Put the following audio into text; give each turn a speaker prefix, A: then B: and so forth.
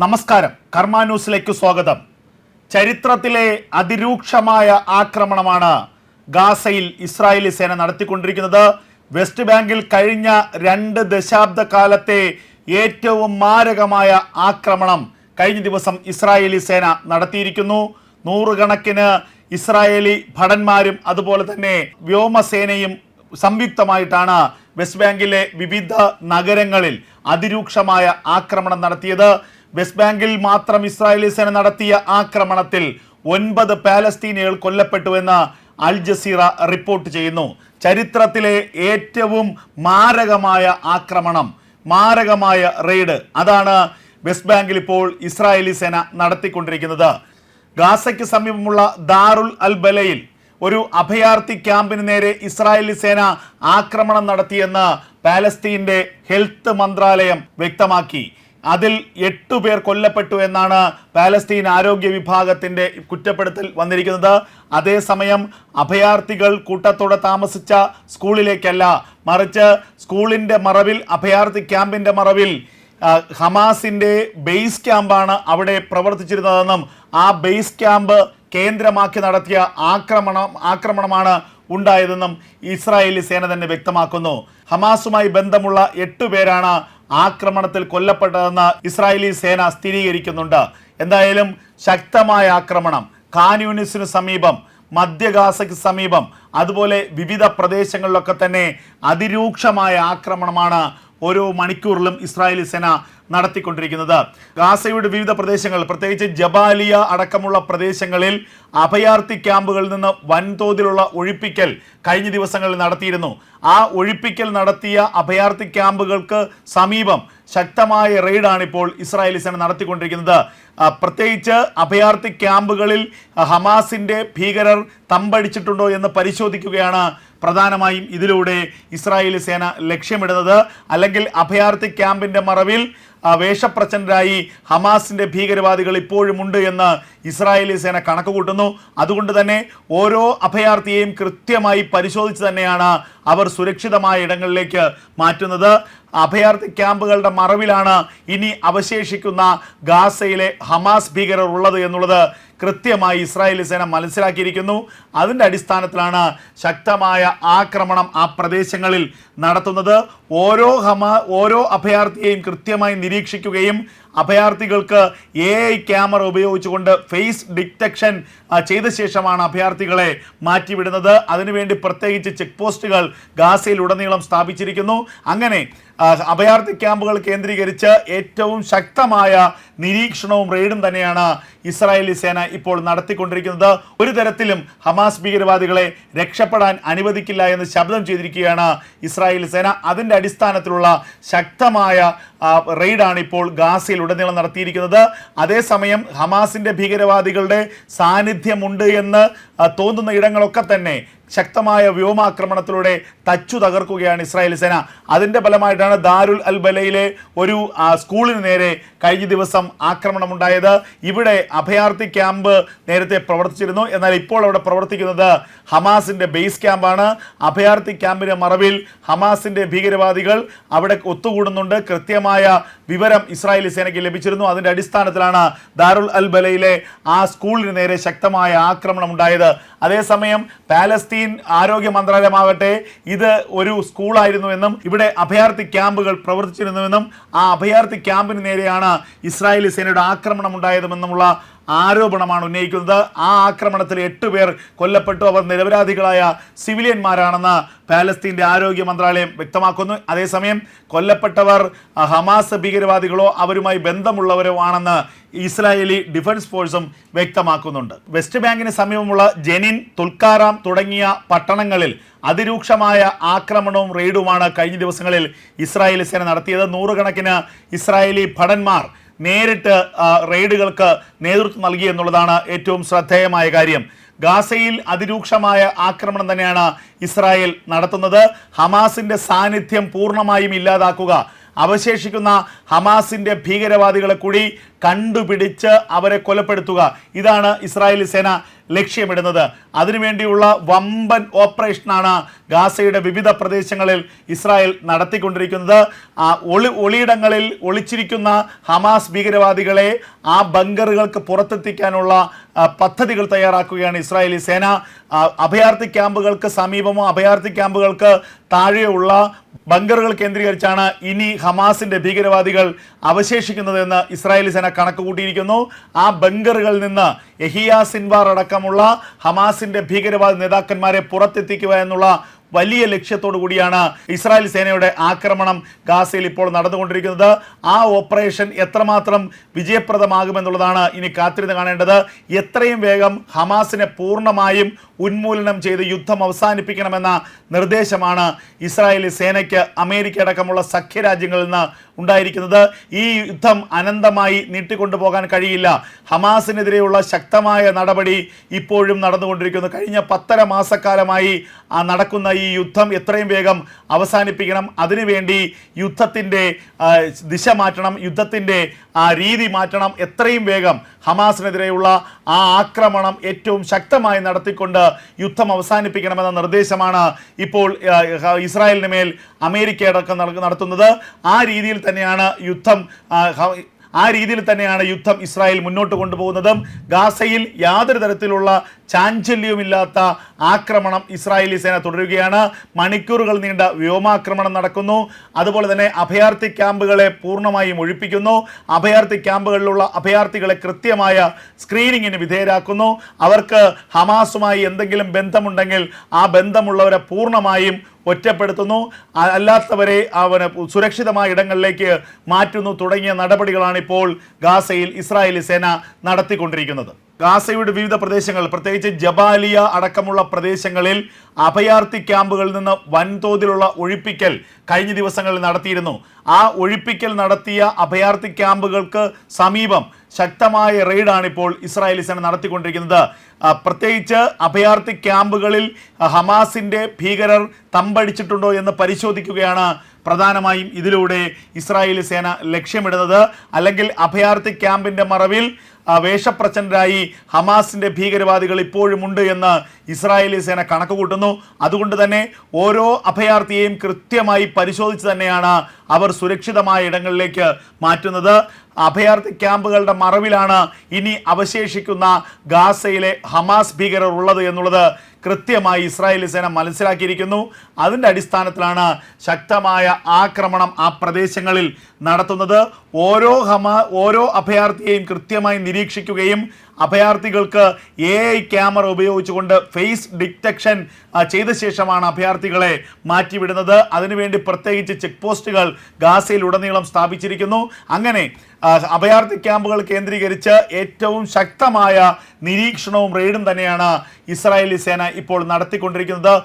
A: നമസ്കാരം. കർമ്മ ന്യൂസിലേക്ക് സ്വാഗതം. ചരിത്രത്തിലെ അതിരൂക്ഷമായ ആക്രമണമാണ് ഗാസയിൽ ഇസ്രായേലി സേന നടത്തിക്കൊണ്ടിരിക്കുന്നത്. വെസ്റ്റ് ബാങ്കിൽ കഴിഞ്ഞ രണ്ട് ദശാബ്ദ കാലത്തെ ഏറ്റവും മാരകമായ ആക്രമണം കഴിഞ്ഞ ദിവസം ഇസ്രായേലി സേന നടത്തിയിരിക്കുന്നു. നൂറുകണക്കിന് ഇസ്രായേലി ഭടന്മാരും അതുപോലെ തന്നെ വ്യോമസേനയും സംയുക്തമായിട്ടാണ് വെസ്റ്റ് ബാങ്കിലെ വിവിധ നഗരങ്ങളിൽ അതിരൂക്ഷമായ ആക്രമണം നടത്തിയത്. വെസ്റ്റ് ബാങ്കിൽ മാത്രം ഇസ്രായേലി സേന നടത്തിയ ആക്രമണത്തിൽ ഒൻപത് പാലസ്തീനികൾ കൊല്ലപ്പെട്ടുവെന്ന് അൽ ജസീറ റിപ്പോർട്ട് ചെയ്യുന്നു. ചരിത്രത്തിലെ ഏറ്റവും മാരകമായ ആക്രമണം മാരകമായ റെയ്ഡ്. അതാണ് വെസ്റ്റ് ബാങ്കിൽ ഇപ്പോൾ ഇസ്രായേലി സേന നടത്തിക്കൊണ്ടിരിക്കുന്നത്. ഗാസയ്ക്ക് സമീപമുള്ള ദാറുൽ അൽ ബലയിൽ ഒരു അഭയാർത്ഥി ക്യാമ്പിന് നേരെ ഇസ്രായേലി സേന ആക്രമണം നടത്തിയെന്ന് പാലസ്തീന്റെ ഹെൽത്ത് മന്ത്രാലയം വ്യക്തമാക്കി. അതിൽ എട്ടു പേർ കൊല്ലപ്പെട്ടു എന്നാണ് പാലസ്തീൻ ആരോഗ്യ വിഭാഗത്തിന്റെ കുറ്റപ്പെടുത്തൽ വന്നിരിക്കുന്നത്. അതേസമയം അഭയാർത്ഥികൾ കൂട്ടത്തോടെ താമസിച്ച സ്കൂളിലേക്കല്ല മറിച്ച് സ്കൂളിന്റെ മറവിൽ അഭയാർത്ഥി ക്യാമ്പിന്റെ മറവിൽ ഹമാസിന്റെ ബേസ് ക്യാമ്പാണ് അവിടെ പ്രവർത്തിച്ചിരുന്നതെന്നും ആ ബേസ് ക്യാമ്പ് കേന്ദ്രമാക്കി നടത്തിയ ആക്രമണം ആക്രമണമാണ് ഉണ്ടായതെന്നും ഇസ്രായേലി സേന തന്നെ വ്യക്തമാക്കുന്നു. ഹമാസുമായി ബന്ധമുള്ള എട്ടു പേരാണ് ആക്രമണത്തിൽ കൊല്ലപ്പെട്ടതെന്ന് ഇസ്രായേലി സേന സ്ഥിരീകരിക്കുന്നുണ്ട്. എന്തായാലും ശക്തമായ ആക്രമണം. ഖാൻ സമീപം മധ്യഗാസയ്ക്ക് സമീപം അതുപോലെ വിവിധ പ്രദേശങ്ങളിലൊക്കെ തന്നെ അതിരൂക്ഷമായ ആക്രമണമാണ് ഓരോ മണിക്കൂറിലും ഇസ്രായേലി സേന നടത്തിക്കൊണ്ടിരിക്കുന്നത്. ഗാസയുടെ വിവിധ പ്രദേശങ്ങൾ പ്രത്യേകിച്ച് ജബാലിയ അടക്കമുള്ള പ്രദേശങ്ങളിൽ അഭയാർത്ഥി ക്യാമ്പുകളിൽ നിന്ന് വൻതോതിലുള്ള ഒഴിപ്പിക്കൽ കഴിഞ്ഞ ദിവസങ്ങളിൽ നടത്തിയിരുന്നു. ആ ഒഴിപ്പിക്കൽ നടത്തിയ അഭയാർത്ഥി ക്യാമ്പുകൾക്ക് സമീപം ശക്തമായ റെയ്ഡാണ് ഇപ്പോൾ ഇസ്രായേലി സേന നടത്തിക്കൊണ്ടിരിക്കുന്നത്. പ്രത്യേകിച്ച് അഭയാർത്ഥി ക്യാമ്പുകളിൽ ഹമാസിന്റെ ഭീകരർ തമ്പടിച്ചിട്ടുണ്ടോ എന്ന് പരിശോധിക്കുകയാണ് പ്രധാനമായും ഇതിലൂടെ ഇസ്രായേലി സേന ലക്ഷ്യമിടുന്നത്. അല്ലെങ്കിൽ അഭയാർത്ഥി ക്യാമ്പിന്റെ മറവിൽ വേഷപ്രച്ഛന്നരായി ഹമാസിന്റെ ഭീകരവാദികൾ ഇപ്പോഴുമുണ്ട് എന്ന് ഇസ്രായേലി സേന കണക്ക് കൂട്ടുന്നു അതുകൊണ്ട് തന്നെ ഓരോ അഭയാർത്ഥിയെയും കൃത്യമായി പരിശോധിച്ച് തന്നെയാണ് അവർ സുരക്ഷിതമായ ഇടങ്ങളിലേക്ക് മാറ്റുന്നത്. അഭയാർത്ഥി ക്യാമ്പുകളുടെ മറവിലാണ് ഇനി അവശേഷിക്കുന്ന ഗാസയിലെ ഹമാസ് ഭീകരർ ഉള്ളത് എന്നുള്ളത് കൃത്യമായി ഇസ്രായേലി സേന മനസ്സിലാക്കിയിരിക്കുന്നു അതിന്റെ അടിസ്ഥാനത്തിലാണ് ശക്തമായ ആക്രമണം ആ പ്രദേശങ്ങളിൽ നടത്തുന്നത്. ഓരോ ഹമ ഓരോ അഭയാർത്ഥിയെയും കൃത്യമായി നിരീക്ഷിക്കുകയും അഭയാർത്ഥികൾക്ക് എ ഐ ക്യാമറ ഉപയോഗിച്ചുകൊണ്ട് ഫേസ് ഡിറ്റക്ഷൻ ചെയ്ത ശേഷമാണ് അഭയാർത്ഥികളെ മാറ്റിവിടുന്നത്. അതിനുവേണ്ടി പ്രത്യേകിച്ച് ചെക്ക് പോസ്റ്റുകൾ ഗാസയിൽ ഉടനീളം സ്ഥാപിച്ചിരിക്കുന്നു. അങ്ങനെ അഭയാർത്ഥി ക്യാമ്പുകൾ കേന്ദ്രീകരിച്ച് ഏറ്റവും ശക്തമായ നിരീക്ഷണവും റെയ്ഡും തന്നെയാണ് ഇസ്രായേലി സേന ഇപ്പോൾ നടത്തിക്കൊണ്ടിരിക്കുന്നത്. ഒരു തരത്തിലും ഹമാസ് ഭീകരവാദികളെ രക്ഷപ്പെടാൻ അനുവദിക്കില്ല എന്ന് ശബ്ദം ചെയ്തിരിക്കുകയാണ് ഇസ്രായേലി സേന. അതിന്റെ അടിസ്ഥാനത്തിലുള്ള ശക്തമായ റെയ്ഡാണ് ഇപ്പോൾ ഗാസയിൽ ഉടനീളം നടത്തിയിരിക്കുന്നത്. അതേസമയം ഹമാസിന്റെ ഭീകരവാദികളുടെ സാന്നിധ്യമുണ്ട് എന്ന് തോന്നുന്ന ഇടങ്ങളൊക്കെ തന്നെ ശക്തമായ വ്യോമാക്രമണത്തിലൂടെ തച്ചു തകർക്കുകയാണ് ഇസ്രായേൽ സേന. അതിന്റെ ഫലമായിട്ടാണ് ദാരുൽ അൽ ബലയിലെ ഒരു സ്കൂളിന് നേരെ കഴിഞ്ഞ ദിവസം ആക്രമണമുണ്ടായത്. ഇവിടെ അഭയാർത്ഥി ക്യാമ്പ് നേരത്തെ പ്രവർത്തിച്ചിരുന്നു. എന്നാൽ ഇപ്പോൾ അവിടെ പ്രവർത്തിക്കുന്നത് ഹമാസിന്റെ ബേസ് ക്യാമ്പാണ്. അഭയാർത്ഥി ക്യാമ്പിന്റെ മറവിൽ ഹമാസിന്റെ ഭീകരവാദികൾ അവിടെ ഒത്തുകൂടുന്നുണ്ട്. കൃത്യമായ വിവരം ഇസ്രായേലി സേനയ്ക്ക് ലഭിച്ചിരുന്നു. അതിന്റെ അടിസ്ഥാനത്തിലാണ് ദാരുൽ അൽ ബലയിലെ ആ സ്കൂളിന് നേരെ ശക്തമായ ആക്രമണം ഉണ്ടായത് അതേസമയം പാലസ്തീൻ ആരോഗ്യ മന്ത്രാലയമാകട്ടെ ഇത് ഒരു സ്കൂളായിരുന്നുവെന്നും ഇവിടെ അഭയാർത്ഥി ക്യാമ്പുകൾ പ്രവർത്തിച്ചിരുന്നുവെന്നും ആ അഭയാർത്ഥി ക്യാമ്പിന് നേരെയാണ് ഇസ്രായേലി സേനയുടെ ആക്രമണം ഉണ്ടായതുമെന്നുമുള്ള ആരോപണമാണ് ഉന്നയിക്കുന്നത്. ആ ആക്രമണത്തിൽ എട്ട് പേർ കൊല്ലപ്പെട്ടു. അവർ നിരപരാധികളായ സിവിലിയന്മാരാണെന്ന് പാലസ്തീന്റെ ആരോഗ്യ മന്ത്രാലയം വ്യക്തമാക്കുന്നു. അതേസമയം കൊല്ലപ്പെട്ടവർ ഹമാസ് ഭീകരവാദികളോ അവരുമായി ബന്ധമുള്ളവരോ ആണെന്ന് ഇസ്രായേലി ഡിഫൻസ് ഫോഴ്സും വ്യക്തമാക്കുന്നുണ്ട്. വെസ്റ്റ് ബാങ്കിന് സമീപമുള്ള ജെനിൻ തുൽക്കാറാം തുടങ്ങിയ പട്ടണങ്ങളിൽ അതിരൂക്ഷമായ ആക്രമണവും റെയ്ഡുമാണ് കഴിഞ്ഞ ദിവസങ്ങളിൽ ഇസ്രായേലി സേന നടത്തിയത്. നൂറുകണക്കിന് ഇസ്രായേലി ഭടന്മാർ നേരിട്ട് റെയ്ഡുകൾക്ക് നേതൃത്വം നൽകി എന്നുള്ളതാണ് ഏറ്റവും ശ്രദ്ധേയമായ കാര്യം. ഗാസയിൽ അതിരൂക്ഷമായ ആക്രമണം തന്നെയാണ് ഇസ്രായേൽ നടത്തുന്നത്. ഹമാസിന്റെ സാന്നിധ്യം പൂർണമായും ഇല്ലാതാക്കുക. അവശേഷിക്കുന്ന ഹമാസിന്റെ ഭീകരവാദികളെ കൂടി കണ്ടുപിടിച്ച് അവരെ കൊലപ്പെടുത്തുക. ഇതാണ് ഇസ്രായേലി സേന ലക്ഷ്യമിടുന്നത്. അതിനുവേണ്ടിയുള്ള വമ്പൻ ഓപ്പറേഷനാണ് ഗാസയുടെ വിവിധ പ്രദേശങ്ങളിൽ ഇസ്രായേൽ നടത്തിക്കൊണ്ടിരിക്കുന്നത്. ഒളി ഒളിയിടങ്ങളിൽ ഒളിച്ചിരിക്കുന്ന ഹമാസ് ഭീകരവാദികളെ ആ ബങ്കറുകൾക്ക് പുറത്തെത്തിക്കാനുള്ള പദ്ധതികൾ തയ്യാറാക്കുകയാണ് ഇസ്രായേലി സേന. അഭയാർത്ഥി ക്യാമ്പുകൾക്ക് സമീപമോ അഭയാർത്ഥി ക്യാമ്പുകൾക്ക് താഴെയുള്ള ബങ്കറുകൾ കേന്ദ്രീകരിച്ചാണ് ഇനി ഹമാസിന്റെ ഭീകരവാദികൾ അവശേഷിക്കുന്നതെന്ന് ഇസ്രായേലി സേന കണക്ക് കൂട്ടിയിരിക്കുന്നു ആ ബങ്കറുകളിൽ നിന്ന് എഹിയ സിൻവാർ അടക്കമുള്ള ഹമാസിന്റെ ഭീകരവാദ നേതാക്കന്മാരെ പുറത്തെത്തിക്കുക എന്നുള്ള വലിയ ലക്ഷ്യത്തോടു കൂടിയാണ് ഇസ്രായേൽ സേനയുടെ ആക്രമണം ഗാസയിൽ ഇപ്പോൾ നടന്നുകൊണ്ടിരിക്കുന്നത്. ആ ഓപ്പറേഷൻ എത്രമാത്രം വിജയപ്രദമാകുമെന്നുള്ളതാണ് ഇനി കാത്തിരുന്ന് കാണേണ്ടത്. എത്രയും വേഗം ഹമാസിനെ പൂർണമായും ഉന്മൂലനം ചെയ്ത് യുദ്ധം അവസാനിപ്പിക്കണമെന്ന നിർദ്ദേശമാണ് ഇസ്രായേലി സേനയ്ക്ക് അമേരിക്ക അടക്കമുള്ള സഖ്യരാജ്യങ്ങളിൽ നിന്ന് ഉണ്ടായിരിക്കുന്നത്. ഈ യുദ്ധം അനന്തമായി നീട്ടിക്കൊണ്ടുപോകാൻ കഴിയില്ല. ഹമാസിനെതിരെയുള്ള ശക്തമായ നടപടി ഇപ്പോഴും നടന്നുകൊണ്ടിരിക്കുന്നു. കഴിഞ്ഞ പത്തര മാസക്കാലമായി നടക്കുന്ന ഈ യുദ്ധം എത്രയും വേഗം അവസാനിപ്പിക്കണം. അതിനുവേണ്ടി യുദ്ധത്തിന്റെ ദിശ മാറ്റണം യുദ്ധത്തിന്റെ ആ രീതി മാറ്റണം. എത്രയും വേഗം ഹമാസിനെതിരെയുള്ള ആ ആക്രമണം ഏറ്റവും ശക്തമായി നടത്തിക്കൊണ്ട് യുദ്ധം അവസാനിപ്പിക്കണമെന്ന നിർദ്ദേശമാണ് ഇപ്പോൾ ഇസ്രായേലിന് മേൽ അമേരിക്ക അടക്കം നട- നടത്തുന്നത്. ആ രീതിയിൽ തന്നെയാണ് യുദ്ധം ആ, രീതിയിൽ തന്നെയാണ് യുദ്ധം ഇസ്രായേൽ മുന്നോട്ട് കൊണ്ടുപോകുന്നതും. ഗാസയിൽ യാതൊരു തരത്തിലുള്ള ചാഞ്ചല്യവുമില്ലാത്ത ആക്രമണം ഇസ്രായേലി സേന തുടരുകയാണ്. മണിക്കൂറുകൾ നീണ്ട വ്യോമാക്രമണം നടക്കുന്നു. അതുപോലെ തന്നെ അഭയാർത്ഥി ക്യാമ്പുകളെ പൂർണമായും ഒഴിപ്പിക്കുന്നു. അഭയാർത്ഥി ക്യാമ്പുകളിലുള്ള അഭയാർത്ഥികളെ കൃത്യമായ സ്ക്രീനിങ്ങിന് വിധേയരാക്കുന്നു. അവർക്ക് ഹമാസുമായി എന്തെങ്കിലും ബന്ധമുണ്ടെങ്കിൽ ആ ബന്ധമുള്ളവരെ പൂർണമായും ഒറ്റപ്പെടുത്തുന്നു. അല്ലാത്തവരെ അവന് സുരക്ഷിതമായ ഇടങ്ങളിലേക്ക് മാറ്റുന്നു. തുടങ്ങിയ നടപടികളാണ് ഇപ്പോൾ ഗാസയിൽ ഇസ്രായേലി സേന നടത്തിക്കൊണ്ടിരിക്കുന്നത്. ഗാസയുടെ വിവിധ പ്രദേശങ്ങൾ പ്രത്യേകിച്ച് ജബാലിയ അടക്കമുള്ള പ്രദേശങ്ങളിൽ അഭയാർത്ഥി ക്യാമ്പുകളിൽ നിന്ന് വൻതോതിലുള്ള ഒഴിപ്പിക്കൽ കഴിഞ്ഞ ദിവസങ്ങളിൽ നടത്തിയിരുന്നു. ആ ഒഴിപ്പിക്കൽ നടത്തിയ അഭയാർത്ഥി ക്യാമ്പുകൾക്ക് സമീപം ശക്തമായ റെയ്ഡാണ് ഇപ്പോൾ ഇസ്രായേലി സേന നടത്തിക്കൊണ്ടിരിക്കുന്നത്. പ്രത്യേകിച്ച് അഭയാർത്ഥി ക്യാമ്പുകളിൽ ഹമാസിന്റെ ഭീകരർ തമ്പടിച്ചിട്ടുണ്ടോ എന്ന് പരിശോധിക്കുകയാണ് പ്രധാനമായും ഇതിലൂടെ ഇസ്രായേലി സേന ലക്ഷ്യമിടുന്നത്. അല്ലെങ്കിൽ അഭയാർത്ഥി ക്യാമ്പിന്റെ മറവിൽ ആ, വേഷപ്രചണ്ഡരായി ഹമാസിന്റെ ഭീകരവാദികൾ ഇപ്പോഴുമുണ്ട് എന്ന് ഇസ്രായേലി സേന കണക്ക് കൂട്ടുന്നു അതുകൊണ്ട് തന്നെ ഓരോ അഭയാർത്ഥിയെയും കൃത്യമായി പരിശോധിച്ച് തന്നെയാണ് അവർ സുരക്ഷിതമായ ഇടങ്ങളിലേക്ക് മാറ്റുന്നത്. അഭയാർത്ഥി ക്യാമ്പുകളുടെ മറവിലാണ് ഇനി അവശേഷിക്കുന്ന ഗാസയിലെ ഹമാസ് ഭീകരർ ഉള്ളത് എന്നുള്ളത് കൃത്യമായി ഇസ്രായേലി സേന മനസ്സിലാക്കിയിരിക്കുന്നു അതിന്റെ അടിസ്ഥാനത്തിലാണ് ശക്തമായ ആക്രമണം ആ പ്രദേശങ്ങളിൽ നടത്തുന്നത്. ഓരോ ഹമാ ഓരോ അഭയാർത്ഥിയെയും കൃത്യമായി നിരീക്ഷിക്കുകയും അഭയാർത്ഥികൾക്ക് എ ഐ ക്യാമറ ഉപയോഗിച്ചുകൊണ്ട് ഫേസ് ഡിറ്റക്ഷൻ ചെയ്ത ശേഷമാണ് അഭയാർത്ഥികളെ മാറ്റിവിടുന്നത്. അതിനുവേണ്ടി പ്രത്യേകിച്ച് ചെക്ക് പോസ്റ്റുകൾ ഗാസയിൽ ഉടനീളം സ്ഥാപിച്ചിരിക്കുന്നു. അങ്ങനെ അഭയാർത്ഥി ക്യാമ്പുകൾ കേന്ദ്രീകരിച്ച് ഏറ്റവും ശക്തമായ നിരീക്ഷണവും റെയ്ഡും തന്നെയാണ് ഇസ്രായേലി സേന ഇപ്പോൾ നടത്തിക്കൊണ്ടിരിക്കുന്നത്.